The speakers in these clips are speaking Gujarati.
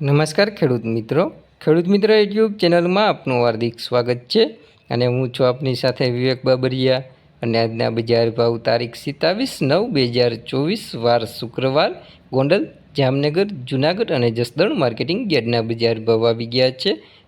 નમસ્કાર ખેડૂત મિત્રો. ખેડૂત મિત્ર યુટ્યુબ ચેનલમાં આપનું હાર્દિક સ્વાગત છે અને હું છું આપની સાથે વિવેક બાબરિયા અને આજના બજાર ભાવ તારીખ સિત્તાવીસ નવ બે હજાર ચોવીસ વાર શુક્રવાર ગોંડલ, જામનગર, જુનાગઢ અને જસદણ માર્કેટિંગ ગેટના બજાર ભાવ આવી ગયા છે.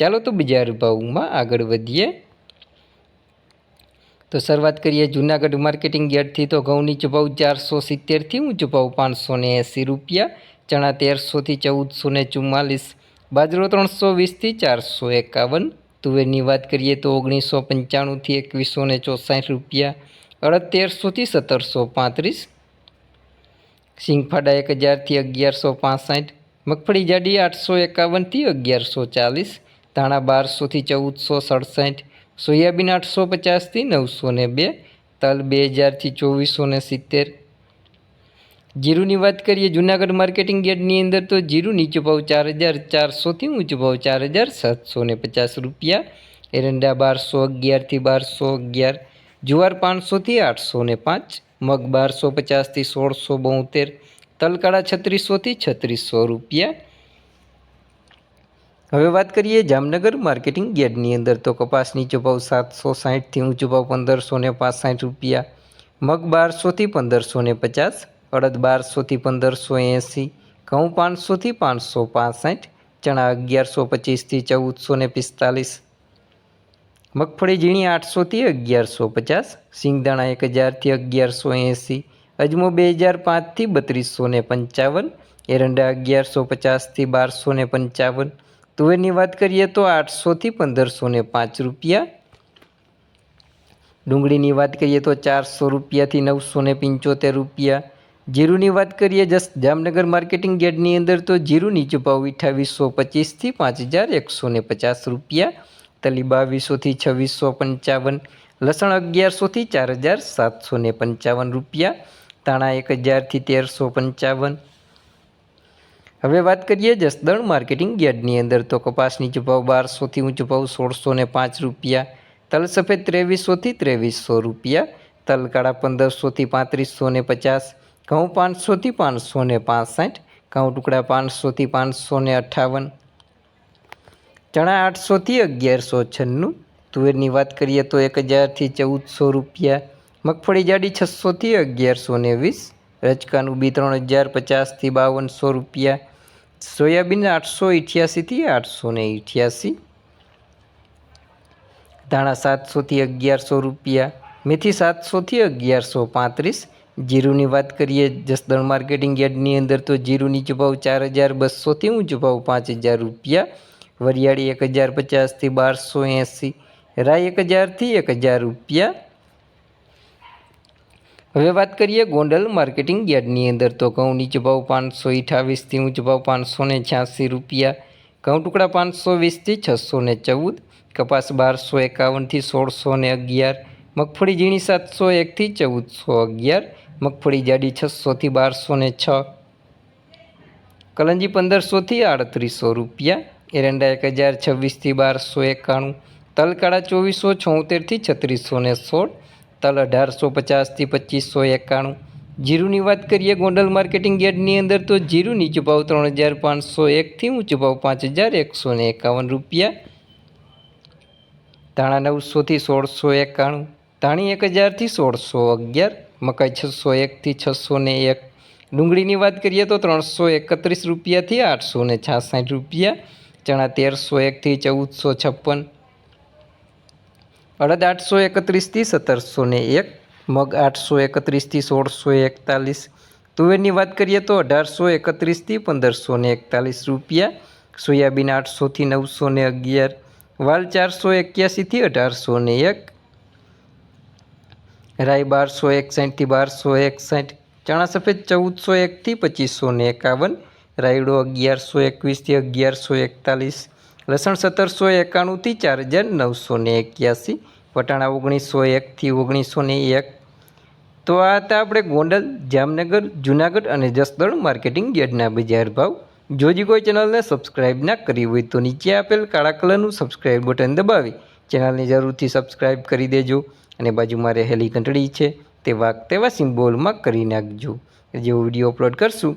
ચાલો તો બીજા ભાવમાં આગળ વધીએ. તો શરૂઆત કરીએ જૂનાગઢ માર્કેટિંગ યાર્ડથી. તો ઘઉંની નીચો ચારસો સિત્તેરથી ઊંચો ભાવ પાંચસો ને એંસી રૂપિયા, ચણા તેરસોથી ચૌદસો ને ચુમ્માલીસ, બાજરો ત્રણસો વીસથી ચારસો એકાવન. તુવેરની વાત કરીએ તો ઓગણીસો પંચાણુંથી એકવીસો ને ચોસાઠ રૂપિયા, અડદ તેરસોથી સત્તરસો પાંત્રીસ, સિંગફાડા એક હજારથી અગિયારસો પાસઠ, મગફળી જાડી આઠસો એકાવનથી અગિયારસો ચાલીસ ધાણા બારસોથી ચૌદસો સડસઠ, સોયાબીન આઠસો પચાસથી નવસો ને બે, તલ બે હજારથી ચોવીસો ને સિત્તેર. જીરુની વાત કરીએ જૂનાગઢ માર્કેટિંગ યાર્ડની અંદર તો જીરું નીચો ભાવ ચાર હજાર ચારસોથી ઊંચો ભાવ ચાર હજાર સાતસો ને પચાસ રૂપિયા. એરંડા બારસો અગિયારથી બારસો અગિયાર, જુવાર પાંચસોથી આઠસો ને પાંચ, મગ બારસો પચાસથી સોળસો બોતેર, તલકાળા છત્રીસોથી છત્રીસો રૂપિયા. હવે વાત કરીએ જામનગર માર્કેટિંગ યાર્ડની અંદર. તો કપાસની ભાવ સાતસો સાહીઠથી ઊંચો ભાવ પંદરસો ને પાસઠ રૂપિયા. મગ બારસોથી પંદરસો ને પચાસ, અડદ બારસોથી પંદરસો એંસી, ઘઉં પાંચસોથી પાંચસો પાસઠ, ચણા અગિયારસો પચીસથી ચૌદસો ને પિસ્તાલીસ. મગફળી ઝીણી આઠસોથી અગિયારસો પચાસ, સિંગદાણા એક હજારથી અગિયારસો એંસી, અજમો બે હજાર પાંચથી બત્રીસો ને પંચાવન, એરંડા અગિયારસો પચાસથી બારસો ને પંચાવન તુવેરની વાત કરીએ તો આઠસોથી પંદરસો ને પાંચ રૂપિયા. ડુંગળીની વાત કરીએ તો ચારસો રૂપિયાથી નવસો ને પંચોતેર રૂપિયા. જીરુની વાત કરીએ જસ, જામનગર માર્કેટિંગ યાર્ડની અંદર તો જીરું નીચો ભાવ પચીસથી પાંચ હજાર એકસો ને પચાસ રૂપિયા. તલી બાવીસોથી છવ્વીસો પંચાવન. લસણ અગિયારસોથી ચાર હજાર સાતસો ને પંચાવન રૂપિયા. તાણા એક હજારથી તેરસો પંચાવન. હવે વાત કરીએ જસદણ માર્કેટિંગ યાર્ડની અંદર, તો કપાસની ભાવ બારસોથી ઊંચો ભાવ સોળસો ને પાંચ રૂપિયા તલ સફેદ ત્રેવીસોથી ત્રેવીસો રૂપિયા તલ કાળા પંદરસોથી પાંત્રીસો ને પચાસ, ઘઉં પાંચસોથી પાંચસો ને પાંસઠ, ઘઉં ટુકડા પાંચસોથી પાંચસો ને અઠ્ઠાવન, ચણા આઠસોથી અગિયારસો છન્નું, તુવેરની વાત કરીએ તો એક હજારથી ચૌદસો રૂપિયા, મગફળી જાડી છસોથી અગિયારસો ને વીસ રચકાનું બી ત્રણ હજાર પચાસથી બાવનસો રૂપિયા સોયાબીન આઠસો અઠ્યાસીથી આઠસો ને અઠ્યાસી ધાણા સાતસોથી અગિયારસો રૂપિયા, મેથી સાતસોથી અગિયારસો પાંત્રીસ. જીરુની વાત કરીએ, જસદણ માર્કેટિંગ યાર્ડની અંદર તો જીરું નીચો ચાર હજાર બસોથી ઊંચો ભાવ પાંચ હજાર રૂપિયા. વરિયાળી એક હજાર પચાસથી બારસો એંસી, રાઈ એક હજારથી એક હજાર રૂપિયા. હવે વાત કરીએ ગોંડલ માર્કેટિંગ યાર્ડની અંદર. તો ઘઉં નીચો ભાવ પાંચસો અઠાવીસથી ઊંચ ભાવ પાંચસો ને છ્યાસી રૂપિયા, ઘઉં ટુકડા પાંચસો વીસથી છસો ને ચૌદ, કપાસ બારસો એકાવનથી સોળસો ને અગિયાર, મગફળી ઝીણી સાતસો એકથી ચૌદસો અગિયાર, મગફળી જાડી છસોથી બારસો ને છ, કલંજી પંદરસોથી આડત્રીસો રૂપિયા, એરંડા એક હજાર છવ્વીસથી બારસો એકાણું, તલકાળા ચોવીસો છોતેરથી છત્રીસો ને સોળ તલ અઢારસો પચાસથી પચીસો એકાણું. જીરુની વાત કરીએ ગોંડલ માર્કેટિંગ યાર્ડની અંદર તો જીરું નીચો ભાવ ત્રણ હજાર પાંચસો એકથી ઊંચો ભાવ પાંચ હજાર એકસો ને એકાવન રૂપિયા. ધાણા નવસોથી સોળસો એકાણું, ધાણી એક હજારથી સોળસો અગિયાર, મકાઈ છસો એકથી છસો ને એક. ડુંગળીની વાત કરીએ તો ત્રણસો એકત્રીસ રૂપિયાથી આઠસો ને છાસઠ રૂપિયા, ચણા તેરસો એકથી ચૌદસો છપ્પન અડદ આઠસો એકત્રીસથી સત્તરસો ને એક. મગ આઠસો એકત્રીસથી સોળસો એકતાલીસ. તુવેરની વાત કરીએ તો અઢારસો એકત્રીસથી પંદરસો ને એકતાલીસ રૂપિયા. સોયાબીન આઠસોથી નવસો ને અગિયાર. વાલ ચારસો એક્યાસીથી અઢારસો ને એક. રાઈ બારસો એકસાઠથી બારસો એકસાઠ. ચણા સફેદ ચૌદસો એકથી પચીસો ને એકાવન. રાયડો અગિયારસો એકવીસથી અગિયારસો એકતાલીસ. લસણ સત્તરસો એકાણુંથી ચાર હજાર નવસો ને એક્યાસી, વટાણા ઓગણીસો એકથી ઓગણીસો ને એક. તો આ હતા આપણે ગોંડલ, જામનગર, જુનાગઢ અને જસદણ માર્કેટિંગ યાર્ડના બજાર ભાવ. જો હજી કોઈ ચેનલને સબસ્ક્રાઇબ ના કરી હોય તો નીચે આપેલ કાળા કલરનું સબસ્ક્રાઇબ બટન દબાવી ચેનલને જરૂરથી સબસ્ક્રાઇબ કરી દેજો અને બાજુમાં રહેલી ઘંટડી છે તે વાગ તેવા સિમ્બોલમાં કરી નાખજો. જેવો વીડિયો અપલોડ કરશું.